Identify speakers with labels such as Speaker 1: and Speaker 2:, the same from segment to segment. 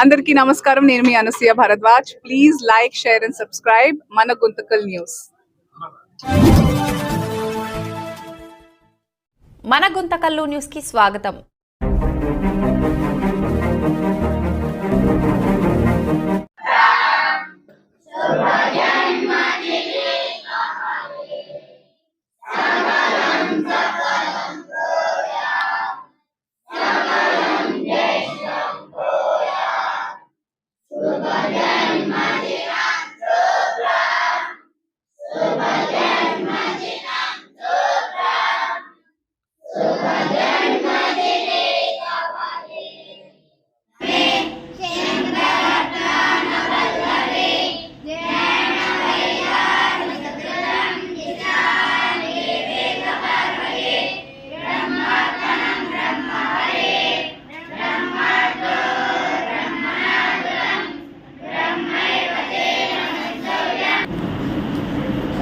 Speaker 1: అందరికీ నమస్కారం. నేను మీ Anasuya Bharadwaj. Please like share and subscribe మన గుంతకల్ న్యూస్.
Speaker 2: మన గుంతకల్లు న్యూస్కి స్వాగతం.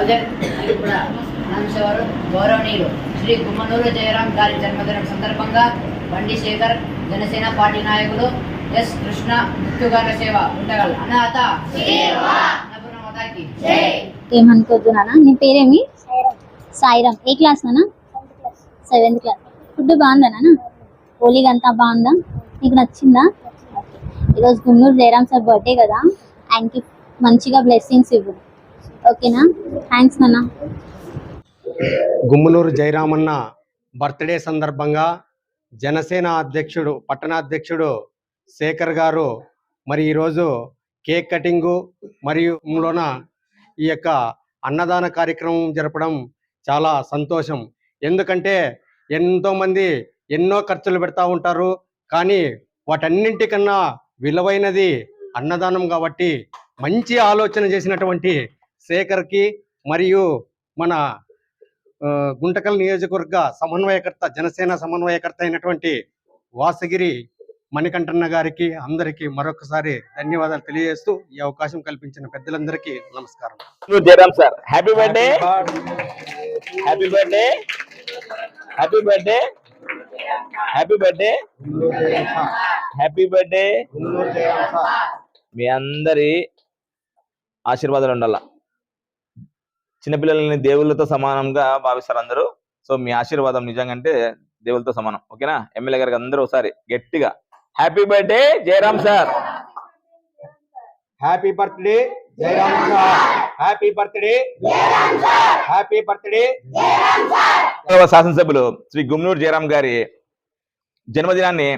Speaker 3: కూడా గౌరవనీయులు. శ్రీ గుమ్మనూరు జయరాం గారి జన్మదినం సందర్భంగా బండి శేఖర్ జనసేన పార్టీ నాయకులు ఎస్ కృష్ణ మృత్యుగార సేవ ఉండగల. అనాథ
Speaker 4: ఏమనుకోద్దు నాన్న నీ పేరేమి? సాయిరామ్ ఏ క్లాస్ నాన్న సెవెంత్ క్లాస్. ఫుడ్ బాగుందా నాన్న హోలీగా అంతా బాగుందా? నీకు నచ్చిందా? ఈరోజు గుమ్మూరు జయరామ్ సార్ బర్త్డే కదా. ఆయనకి మంచిగా బ్లెస్సింగ్స్ ఇవ్వు. ఓకేనా? థ్యాంక్స్ నాన్న.
Speaker 5: గుమ్మనూరు జయరామన్న బర్త్డే సందర్భంగా జనసేన అధ్యక్షుడు పట్టణాధ్యక్షుడు శేఖర్ గారు మరి ఈరోజు కేక్ కటింగు మరియు లోన ఈ యొక్క అన్నదాన కార్యక్రమం జరపడం చాలా సంతోషం. ఎందుకంటే ఎంతోమంది ఎన్నో ఖర్చులు పెడతా ఉంటారు కానీ వాటన్నింటికన్నా విలువైనది అన్నదానం కాబట్టి మంచి ఆలోచన చేసినటువంటి శేఖర్కి మరియు మన గుంటకల్ నియోజకవర్గ సమన్వయకర్త జనసేన సమన్వయకర్త అయినటువంటి వాసగిరి మణికంఠన్న గారికి అందరికీ మరొకసారి ధన్యవాదాలు తెలియజేస్తూ ఈ అవకాశం కల్పించిన పెద్దలందరికీ నమస్కారం.
Speaker 6: Jayaram sir. Happy birthday happy birthday happy birthday happy birthday happy birthday మీ అందరి ఆశీర్వాదాలు ఉండాల? చిన్నపిల్లలని దేవుళ్ళతో సమానంగా భావిస్తారు అందరూ. సో మీ ఆశీర్వాదం నిజంగా అంటే దేవుళ్ళతో సమానం. ఓకేనా? ఎమ్మెల్యే గారికి అందరూ ఒకసారి గట్టిగా happy birthday Jayaram sir.
Speaker 5: Happy birthday Jayaram happy birthday happy birthday
Speaker 6: శాసనసభ్యులు శ్రీ గుమ్నూరు జయరాం గారి జన్మదినాన్ని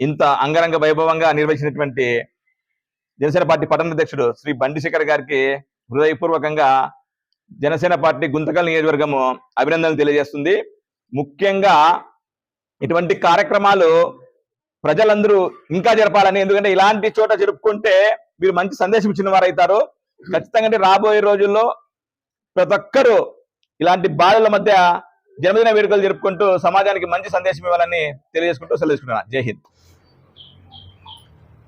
Speaker 6: ఇంత అంగరంగ వైభవంగా నిర్వహించినటువంటి జనసేన పార్టీ పట్టణ అధ్యక్షుడు శ్రీ బండి శేఖర్ గారికి హృదయపూర్వకంగా జనసేన పార్టీ గుంతకల్ నియోజకవర్గము అభినందనలు తెలియజేస్తుంది. ముఖ్యంగా ఇటువంటి కార్యక్రమాలు ప్రజలందరూ ఇంకా జరపాలని ఎందుకంటే ఇలాంటి చోట జరుపుకుంటే మీరు మంచి సందేశం ఇచ్చిన వారు అవుతారు ఖచ్చితంగా రాబోయే రోజుల్లో ప్రతి ఒక్కరూ ఇలాంటి బాధల మధ్య జన్మదిన వేడుకలు జరుపుకుంటూ సమాజానికి మంచి సందేశం ఇవ్వాలని తెలియజేసుకుంటూ సెలవు జై హింద్.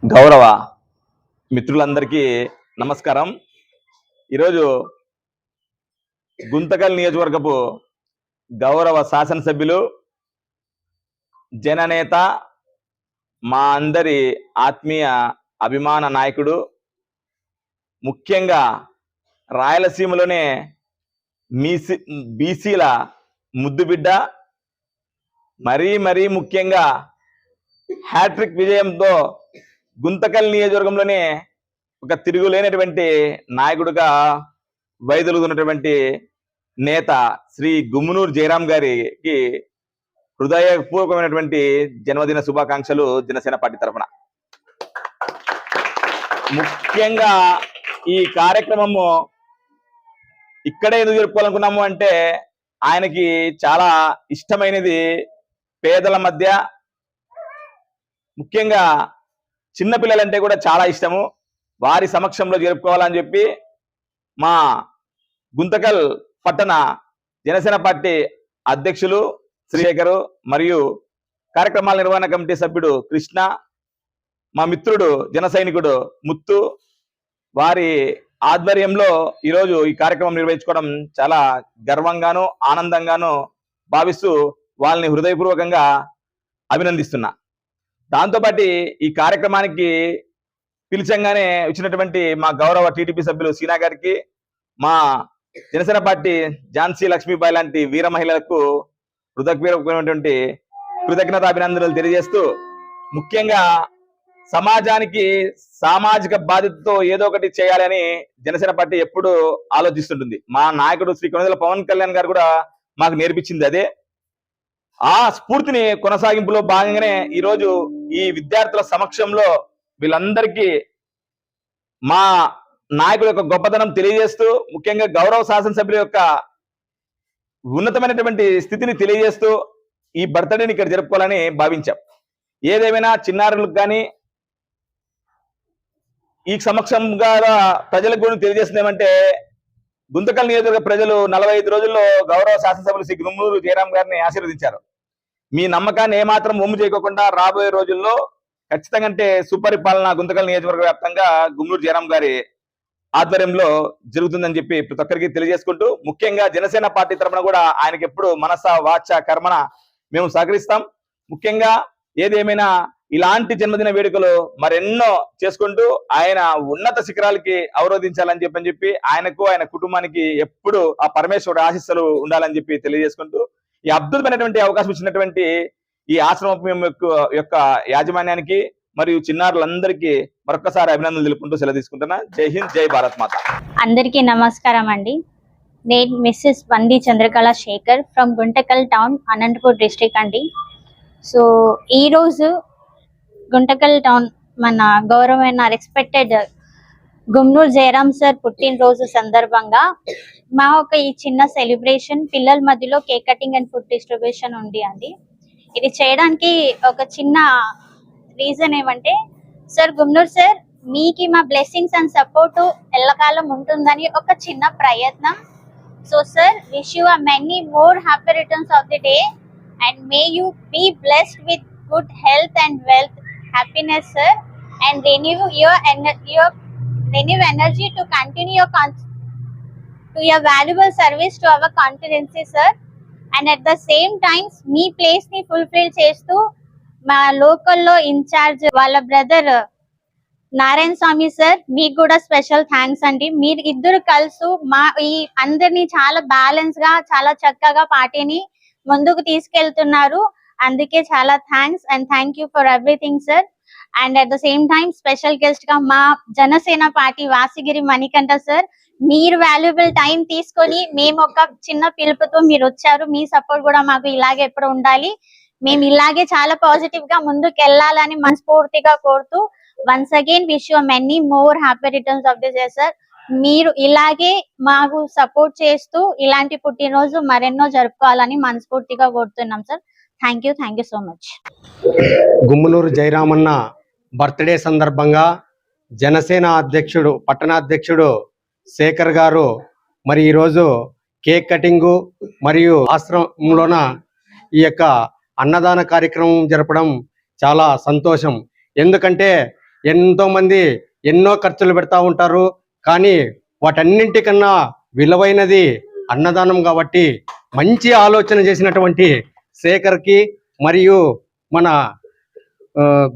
Speaker 6: గౌరవ మిత్రులందరికీ నమస్కారం. ఈరోజు గుంతకల్ నియోజకవర్గపు గౌరవ శాసనసభ్యులు జననేత మా అందరి ఆత్మీయ అభిమాన నాయకుడు ముఖ్యంగా రాయలసీమలోనే మీసి బీసీల ముద్దుబిడ్డ మరీ మరీ ముఖ్యంగా హ్యాట్రిక్ విజయంతో గుంతకల్ నియోజకవర్గంలోనే ఒక తిరుగులేనటువంటి నాయకుడుగా వైదొలుగున్నటువంటి నేత శ్రీ గుమ్మునూరు జయరాం గారికి హృదయపూర్వకమైనటువంటి జన్మదిన శుభాకాంక్షలు జనసేన పార్టీ తరఫున. ముఖ్యంగా ఈ కార్యక్రమము ఇక్కడే ఎందుకు జరుపుకోవాలనుకున్నాము అంటే ఆయనకి చాలా ఇష్టమైనది పేదల మధ్య ముఖ్యంగా చిన్నపిల్లలంటే కూడా చాలా ఇష్టము. వారి సమక్షంలో జరుపుకోవాలని చెప్పి మా గుంతకల్ పట్టణ జనసేన పార్టీ అధ్యక్షులు శ్రీశేఖరు మరియు కార్యక్రమాల నిర్వహణ కమిటీ సభ్యుడు కృష్ణ మా మిత్రుడు జన సైనికుడు ముత్తు. వారి ఆధ్వర్యంలో ఈరోజు ఈ కార్యక్రమం నిర్వహించుకోవడం చాలా గర్వంగాను ఆనందంగాను భావిస్తూ వాళ్ళని హృదయపూర్వకంగా అభినందిస్తున్నా. దాంతోపాటు ఈ కార్యక్రమానికి పిలిచంగానే వచ్చినటువంటి మా గౌరవ టీడీపీ సభ్యులు సీనా గారికి మా జనసేన పార్టీ ఝాన్సీ లక్ష్మీబాయి లాంటి వీర మహిళలకు హృదయపూర్వకమైనటువంటి కృతజ్ఞత అభినందనలు తెలియజేస్తూ ముఖ్యంగా సమాజానికి సామాజిక బాధ్యతతో ఏదో ఒకటి చేయాలని జనసేన పార్టీ ఎప్పుడు ఆలోచిస్తుంటుంది. మా నాయకుడు శ్రీ కొనదల పవన్ కళ్యాణ్ గారు కూడా మాకు నేర్పించింది అదే. ఆ స్ఫూర్తిని కొనసాగింపులో భాగంగానే ఈరోజు ఈ విద్యార్థుల సమక్షంలో వీళ్ళందరికీ మా నాయకుల యొక్క గొప్పతనం తెలియజేస్తూ ముఖ్యంగా గౌరవ శాసనసభ్యుల యొక్క ఉన్నతమైనటువంటి స్థితిని తెలియజేస్తూ ఈ బర్త్డేని ఇక్కడ జరుపుకోవాలని భావించాం. ఏదేమైనా చిన్నారులకు కానీ ఈ సమక్షంగా ప్రజలకు కూడా తెలియజేస్తుంది ఏమంటే గుంతకల్ నియోజకవర్గ ప్రజలు నలభై ఐదు రోజుల్లో గౌరవ శాసనసభ్యులు శ్రీ గుమ్మూరు జయరాం గారిని ఆశీర్వదించారు. మీ నమ్మకాన్ని ఏమాత్రం ఒమ్ము చేయకోకుండా రాబోయే రోజుల్లో ఖచ్చితంగా అంటే సుపరిపాలన గుంతకల్ నియోజకవర్గ వ్యాప్తంగా గుమ్మూరు జయరాం గారి ఆధ్వర్యంలో జరుగుతుందని చెప్పి ప్రతి ఒక్కరికి తెలియజేసుకుంటూ ముఖ్యంగా జనసేన పార్టీ తరఫున కూడా ఆయనకి ఎప్పుడు మనస వాచ కర్మన మేము సహకరిస్తాం. ముఖ్యంగా ఏదేమైనా ఇలాంటి జన్మదిన వేడుకలు మరెన్నో చేసుకుంటూ ఆయన ఉన్నత శిఖరాలకి అవరోధించాలని చెప్పని చెప్పి ఆయనకు ఆయన కుటుంబానికి ఎప్పుడు ఆ పరమేశ్వరుడు ఆశీస్సులు ఉండాలని చెప్పి తెలియజేసుకుంటూ ఈ అద్భుతమైనటువంటి అవకాశం ఇచ్చినటువంటి ఈ ఆశ్రమం యొక్క యొక్క యాజమాన్యానికి మరియు చిన్నారులందరికీ మరొకసారి అభినందనలు తెలుపుకుంటూ సెలవు తీసుకుంటున్నా జై హింద్ జై భారత్ మాత.
Speaker 4: అందరికీ నమస్కారం అండి. నేను Mrs Vandi Chandrakala Shekar from Guntakal town Anantapur district అండి. సో ఈరోజు గుంటకల్ టౌన్ మన గౌరవమైన రెస్పెక్టెడ్ గుమ్నూర్ జయరామ్ సార్ పుట్టినరోజు సందర్భంగా మా ఒక ఈ చిన్న సెలబ్రేషన్ పిల్లల మధ్యలో cake cutting and food distribution ఉంది అండి. ఇది చేయడానికి ఒక చిన్న రీజన్ ఏమంటే సార్ గుమ్నూర్ సార్ మీకు మా బ్లెస్సింగ్స్ అండ్ సపోర్ట్ ఎల్లకాలం ఉంటుందని ఒక చిన్న ప్రయత్నం. So sir wish you many more happy returns of the day and may you be blessed with good health and wealth happiness sir and renew your ener- your renew energy to continue your con- to your valuable service to our and at the same times మీ ప్లేస్ని fulfil చేస్తూ మా లోకల్లో incharge వాళ్ళ brother Narayana స్వామి sir మీకు కూడా special thanks అండి. మీరు ఇద్దరు కలుసు మా ఈ అందరినీ చాలా బ్యాలెన్స్గా చాలా చక్కగా పార్టీని ముందుకు తీసుకెళ్తున్నారు. అందుకే చాలా thanks and thank you for everything sir and at the same time special గెస్ట్గా మా జనసేన పార్టీ వాసిగిరి మణికంఠ సార్ మీరు వాల్యుబుల్ టైం తీసుకొని మేము ఒక చిన్న పిలుపుతో మీరు వచ్చారు. మీ సపోర్ట్ కూడా మాకు ఇలాగే ఎప్పుడు ఉండాలి. మేము ఇలాగే చాలా పాజిటివ్గా ముందుకు వెళ్ళాలని మనస్ఫూర్తిగా కోరుతూ once again wish you many more happy returns of this sir మీరు ఇలాగే మాకు సపోర్ట్ చేస్తూ ఇలాంటి పుట్టినరోజు మరెన్నో జరుపుకోవాలని మనస్ఫూర్తిగా కోరుతున్నాం sir thank you thank you so much
Speaker 5: Gummanuru Jayaramanna birthday సందర్భంగా జనసేన అధ్యక్షుడు పట్టణాధ్యక్షుడు శేఖర్ గారు మరి ఈరోజు కేక్ కటింగు మరియు ఆశ్రమంలోన ఈ యొక్క అన్నదాన కార్యక్రమం జరపడం చాలా సంతోషం. ఎందుకంటే ఎంతోమంది ఎన్నో ఖర్చులు పెడతా ఉంటారు. కానీ వాటన్నింటికన్నా విలువైనది అన్నదానం కాబట్టి మంచి ఆలోచన చేసినటువంటి శేఖర్కి మరియు మన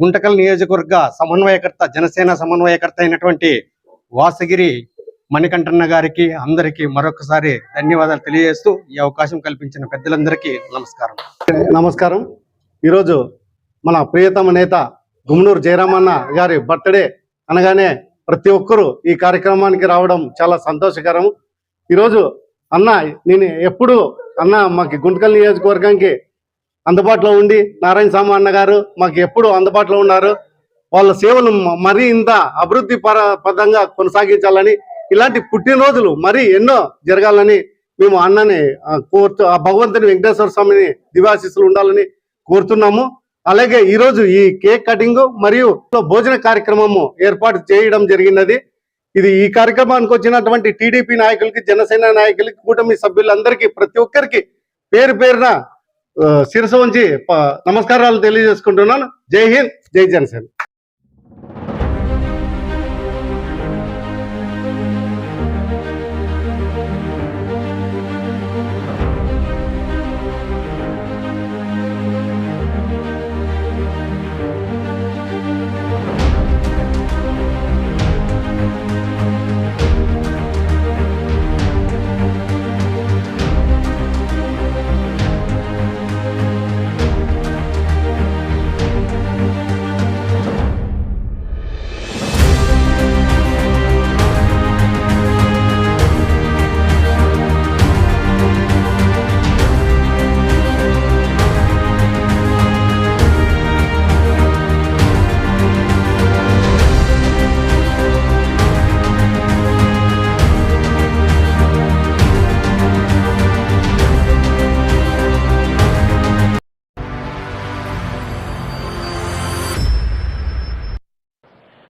Speaker 5: గుంటకల్ నియోజకవర్గ సమన్వయకర్త జనసేన సమన్వయకర్త అయినటువంటి వాసగిరి మణికంఠన్న గారికి అందరికీ మరొకసారి ధన్యవాదాలు తెలియజేస్తూ ఈ అవకాశం కల్పించిన పెద్దలందరికీ నమస్కారం.
Speaker 7: నమస్కారం. ఈరోజు మన ప్రియతమ నేత గుమ్నూరు జయరామన్న గారి బర్త్డే అనగానే ప్రతి ఒక్కరూ ఈ కార్యక్రమానికి రావడం చాలా సంతోషకరం ఈరోజు అన్న నేను ఎప్పుడు అన్న మాకు గుంటకల్ నియోజకవర్గానికి అందుబాటులో ఉండి నారాయణ స్వామి అన్న గారు మాకు ఎప్పుడు అందుబాటులో ఉన్నారు. వాళ్ళ సేవలు మరి మరీ ఇంత అభివృద్ధి పర పదంగా కొనసాగించాలని ఇలాంటి పుట్టినరోజులు మరి ఎన్నో జరగాలని మేము అన్నని కోరుతూ ఆ భగవంతుని వెంకటేశ్వర స్వామిని దివాశిస్సులు ఉండాలని కోరుతున్నాము. అలాగే ఈ రోజు ఈ కేక్ కటింగ్ మరియు భోజన కార్యక్రమము ఏర్పాటు చేయడం జరిగినది. ఇది ఈ కార్యక్రమానికి వచ్చినటువంటి టీడీపీ నాయకులకి జనసేన నాయకులకి కూటమి సభ్యులందరికీ ప్రతి ఒక్కరికి పేరు పేరున శిరస ఉంచి ప- నమస్కారాలు తెలియజేసుకుంటున్నాను. జై హింద్ జై జనసేన.